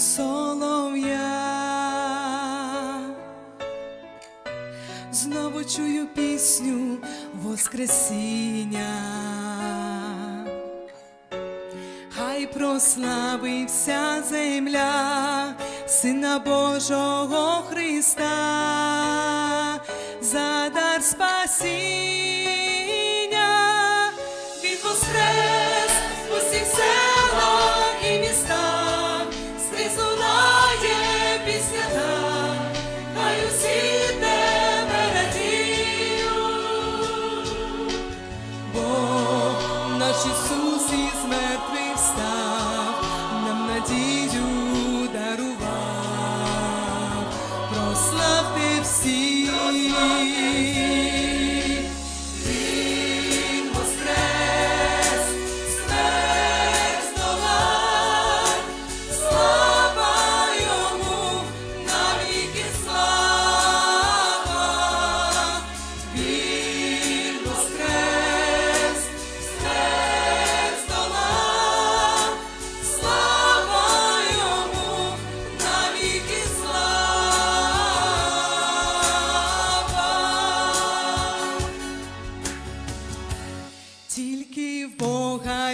тихім солов'я. Знову чую пісню Воскресіння. Хай прославився земля, Сина Божого Христа, за дар спасіння, Він воскрес Він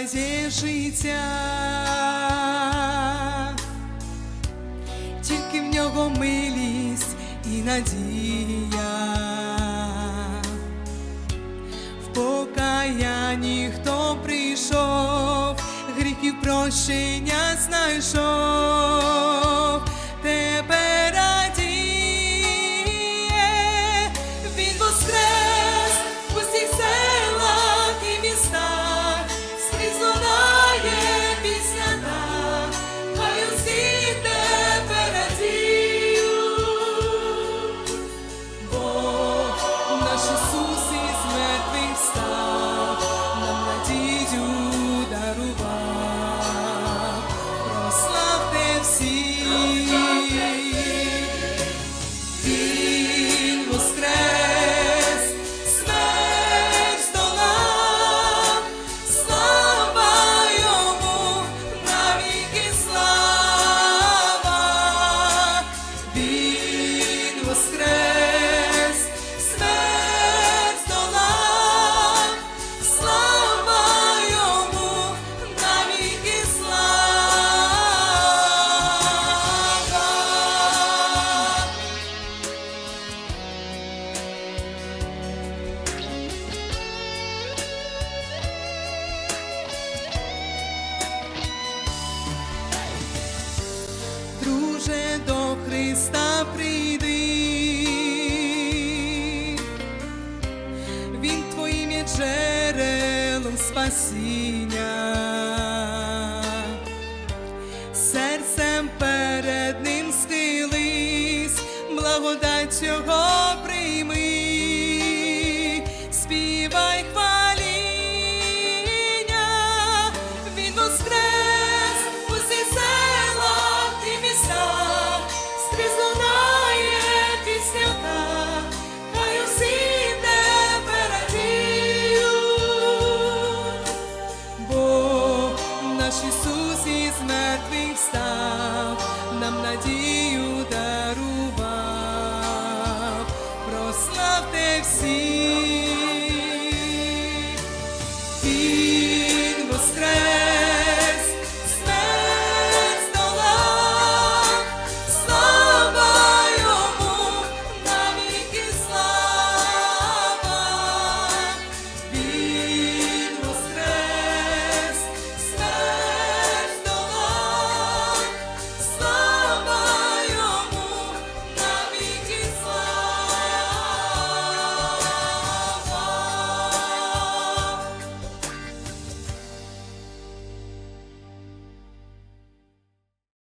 Життя, тільки в нього милість і надія. В покаянні хто прийшов, гріхів прощення знайшов, тебе наш Ісус із мертвих став, нам надію дарував, прославте всі. Він воскрес, слава йому, навіки слава. Він воскрес, Христа прийди, Він твоїм є джерелом спасіння, серцем перед ним схились, благодать його прийми,